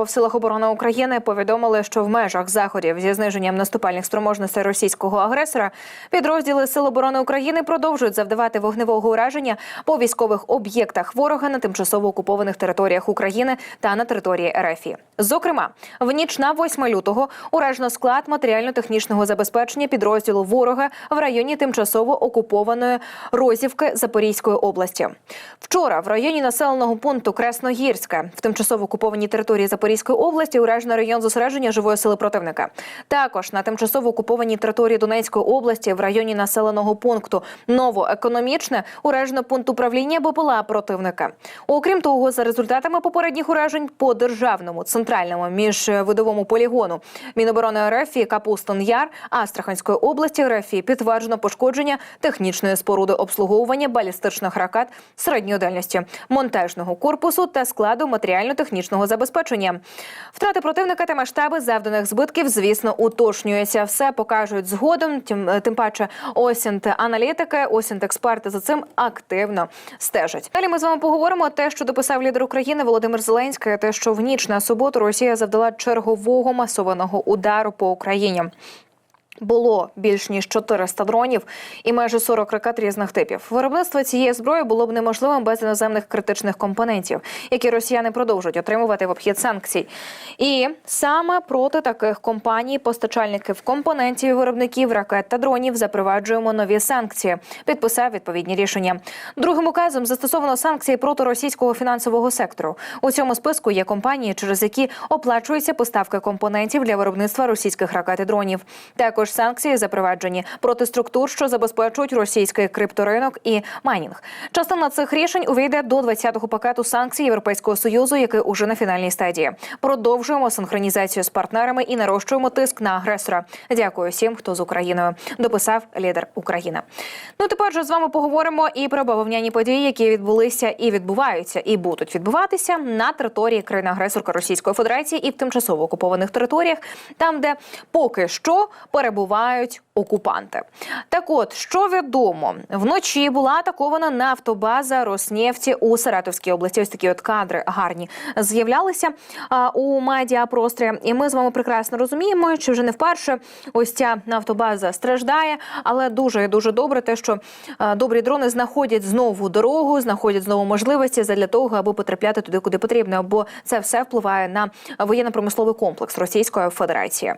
що в силах оборони України повідомили, що в межах заходів зі зниженням наступальних спроможностей російського агресора підрозділи Сил оборони України продовжують завдавати вогневого ураження по військових об'єктах ворога на тимчасово окупованих територіях України та на території РФ. Зокрема, в ніч на 8 лютого уражено склад матеріально-технічного забезпечення підрозділу ворога в районі тимчасово окупованої Розівки Запорізької області. Вчора в районі населеного пункту Красногірське в тимчасово окупованій території Запорізької області уражено район зосередження живої сили противника. Також на тимчасово окупованій території Донецької області в районі населеного пункту Новоекономічне уражено пункт управління БПЛА противника. Окрім того, за результатами попередніх уражень по державному центральному міжвидовому полігону Міноборони РФ Капустин Яр Астраханської області РФ підтверджено пошкодження технічної споруди обслуговування балістичних ракет середньої дальності, монтажного корпусу та складу матеріально-технічного забезпечення. Втрати противника та масштаби завданих збитків, звісно, уточнюються. Все покажуть згодом. Тим тим паче, осінт аналітики, осінт експерти за цим активно стежать. Далі ми з вами поговоримо те, що дописав лідер України Володимир Зеленський, те, що в ніч на суботу Росія завдала чергового масованого удару по Україні. Було більш ніж 400 дронів і майже 40 ракет різних типів. Виробництво цієї зброї було б неможливим без іноземних критичних компонентів, які росіяни продовжують отримувати в обхід санкцій. І саме проти таких компаній, постачальників компонентів виробників ракет та дронів запроваджуємо нові санкції. Підписав відповідні рішення. Другим указом застосовано санкції проти російського фінансового сектору. У цьому списку є компанії, через які оплачується поставка компонентів для виробництва російських ракет і дронів. Також санкції запроваджені проти структур, що забезпечують російський крипторинок і майнінг. Частина цих рішень увійде до 20-го пакету санкцій Європейського союзу, який уже на фінальній стадії. Продовжуємо синхронізацію з партнерами і нарощуємо тиск на агресора. Дякую всім, хто з Україною дописав лідер України. Ну тепер же з вами поговоримо і про бавовняні події, які відбулися і відбуваються, і будуть відбуватися на території країни агресорка Російської Федерації і в тимчасово окупованих територіях, там де поки що перебувають окупанти. Так, от що відомо, вночі була атакована нафтобаза Роснефті у Саратовській області. Ось такі от кадри гарні з'являлися у медіапросторі. І ми з вами прекрасно розуміємо, що вже не вперше ось ця нафтобаза страждає, але дуже дуже добре, те, що добрі дрони знаходять знову дорогу, знаходять знову можливості для того, аби потрапляти туди, куди потрібно. Бо це все впливає на воєнно-промисловий комплекс Російської Федерації.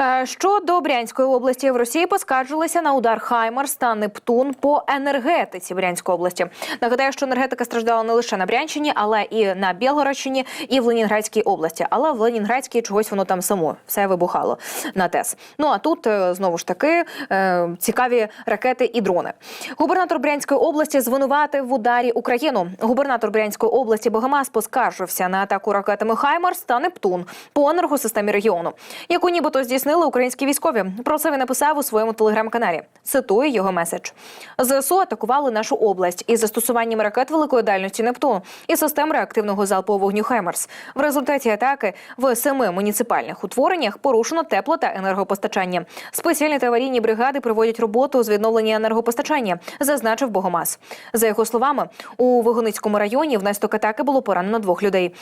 Е, Щодо Брянської області в Росії поскаржилися на удар Хаймарс та Нептун по енергетиці Брянської області. Нагадаю, що енергетика страждала не лише на Брянщині, але і на Білгородщині, і в Ленінградській області. Але в Ленінградській чогось воно там само все вибухало на ТЕС. Ну а тут е, знову ж таки е, цікаві ракети і дрони. Губернатор Брянської області звинуватив в ударі Україну. Губернатор Брянської області Богомаз поскаржився на атаку ракетами Хаймарс та Нептун по енергосистемі регіону, яку нібито здійснили українські військові. Про це він написав у своєму телеграм-каналі. Цитую його меседж: ЗСУ атакували нашу область із застосуванням ракет великої дальності Нептун і систем реактивного залпового вогню Хаймерс. В результаті атаки в семи муніципальних утвореннях порушено тепло та енергопостачання. Спеціальні та аварійні бригади проводять роботу з відновлення енергопостачання, зазначив Богомаз. За його словами, у Вигоницькому районі внаслідок атаки було поранено двох людей.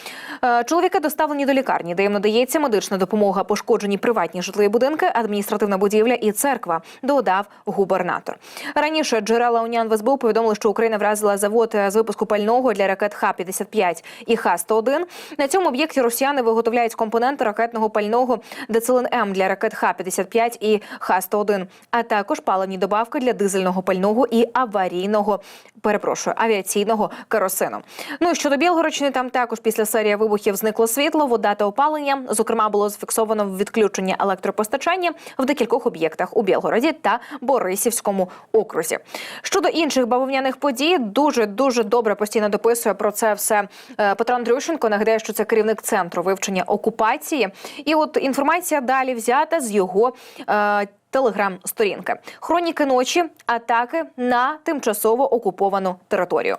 Е, Чоловіки доставлені до лікарні, де їм надається медична допомога, пошкоджені приватні житлові будинки, адміністративна будівля і церква. Додав губернатор. Раніше джерела УНІАН в повідомили, що Україна вразила завод з випуску пального для ракет Х-55 і Х-101. На цьому об'єкті росіяни виготовляють компоненти ракетного пального Децилен М для ракет Х-55 і Х-101, а також паливні добавки для дизельного пального і аварійного, перепрошую, авіаційного керосину. Ну і щодо Білгородщини, там також після серії вибухів зникло світло, вода та опалення. Зокрема, було зафіксовано відключення електропостачання в декількох об'єктах у Білгороді та Борисівському окрузі. Щодо інших бавовняних подій, дуже дуже добре постійно дописує про це все е, Петро Андрющенко. Нагадаю, що це керівник центру вивчення окупації. І от інформація далі взята з його. Е, Телеграм-сторінки хроніки ночі, атаки на тимчасово окуповану територію.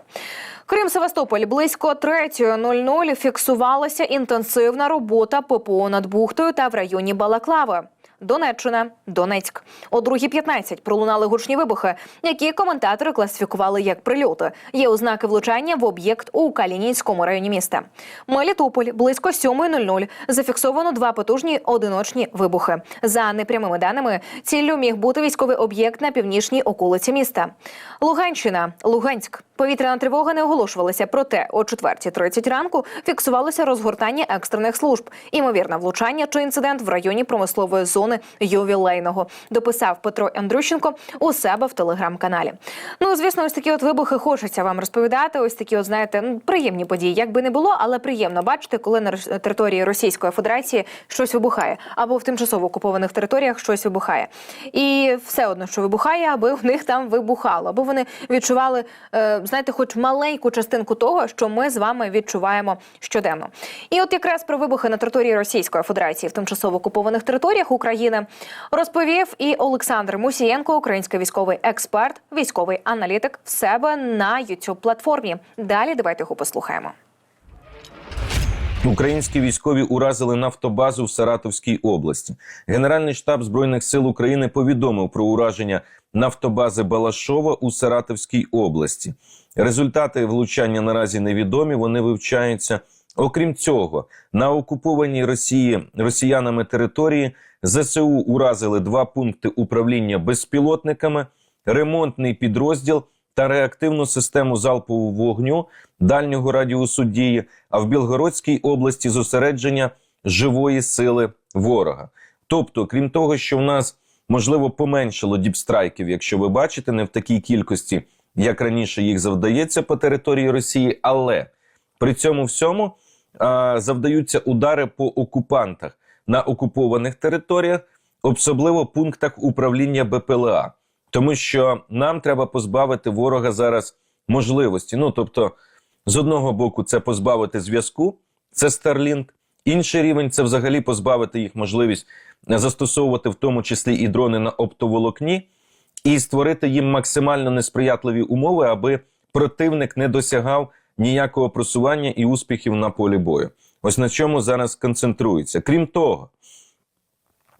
Крим Севастополь близько 3.00 фіксувалася інтенсивна робота ППО над бухтою та в районі Балаклави. Донеччина, Донецьк. О 2.15 пролунали гучні вибухи, які коментатори класифікували як прильоти. Є ознаки влучання в об'єкт у Калінінському районі міста. Мелітополь близько 7.00 зафіксовано два потужні одиночні вибухи. За непрямими даними, ціллю міг бути військовий об'єкт на північній околиці міста. Луганщина, Луганськ. Повітряна тривога не оголошувалася. Проте о 4.30 ранку фіксувалося розгортання екстрених служб. Імовірне влучання чи інцидент в районі промислової зони ювілейного. Дописав Петро Андрющенко у себе в телеграм-каналі. Ну звісно, ось такі от вибухи хочеться вам розповідати. Ось такі, от знаєте, приємні події. Як би не було, але приємно бачити, коли на території Російської Федерації щось вибухає, або в тимчасово окупованих територіях щось вибухає. І все одно, що вибухає, аби в них там вибухало, аби вони відчували, е, знаєте, хоч маленьку частинку того, що ми з вами відчуваємо щоденно. І от якраз про вибухи на території Російської Федерації в тимчасово окупованих територіях України розповів і Олександр Мусієнко, український військовий експерт, військовий аналітик в себе на youtube платформі. Далі давайте його послухаємо. Українські військові уразили нафтобазу в Саратовській області. Генеральний штаб збройних сил України повідомив про ураження нафтобази Балашова у Саратовській області. Результати влучання наразі невідомі. Вони вивчаються. Окрім цього, на окупованій Росії росіянами території ЗСУ уразили два пункти управління безпілотниками, ремонтний підрозділ та реактивну систему залпового вогню дальнього радіусу дії, а в Білгородській області зосередження живої сили ворога. Тобто, крім того, що в нас можливо поменшало діпстрайків, якщо ви бачите, не в такій кількості, як раніше їх завдається по території Росії, але при цьому всьому а, завдаються удари по окупантах на окупованих територіях, особливо пунктах управління БПЛА. Тому що нам треба позбавити ворога зараз можливості. Ну тобто, з одного боку, це позбавити зв'язку, це Starlink. Інший рівень це взагалі позбавити їх можливість застосовувати в тому числі і дрони на оптоволокні, і створити їм максимально несприятливі умови, аби противник не досягав ніякого просування і успіхів на полі бою. Ось на чому зараз концентрується. Крім того,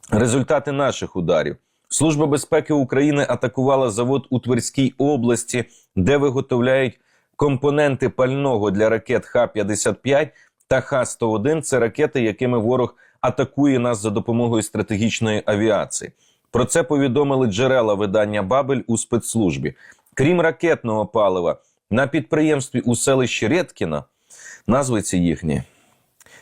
результати наших ударів. Служба безпеки України атакувала завод у Тверській області, де виготовляють компоненти пального для ракет Х-55 та Х-101. Це ракети, якими ворог атакує нас за допомогою стратегічної авіації. Про це повідомили джерела видання Бабель у спецслужбі. Крім ракетного палива, на підприємстві у селищі Редкіна, назви ці їхні,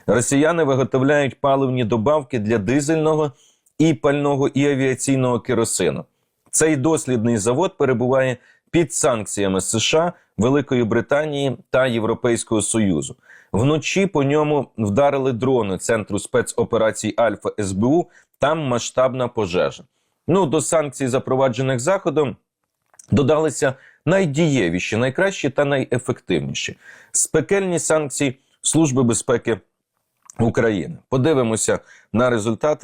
росіяни виготовляють паливні добавки для дизельного і пального і авіаційного керосину. Цей дослідний завод перебуває під санкціями США, Великої Британії та Європейського Союзу. Вночі по ньому вдарили дрони центру спецоперацій Альфа СБУ. Там масштабна пожежа. Ну до санкцій, запроваджених заходом, додалися найдієвіші, найкращі та найефективніші спекельні санкції Служби безпеки України. Подивимося на результати.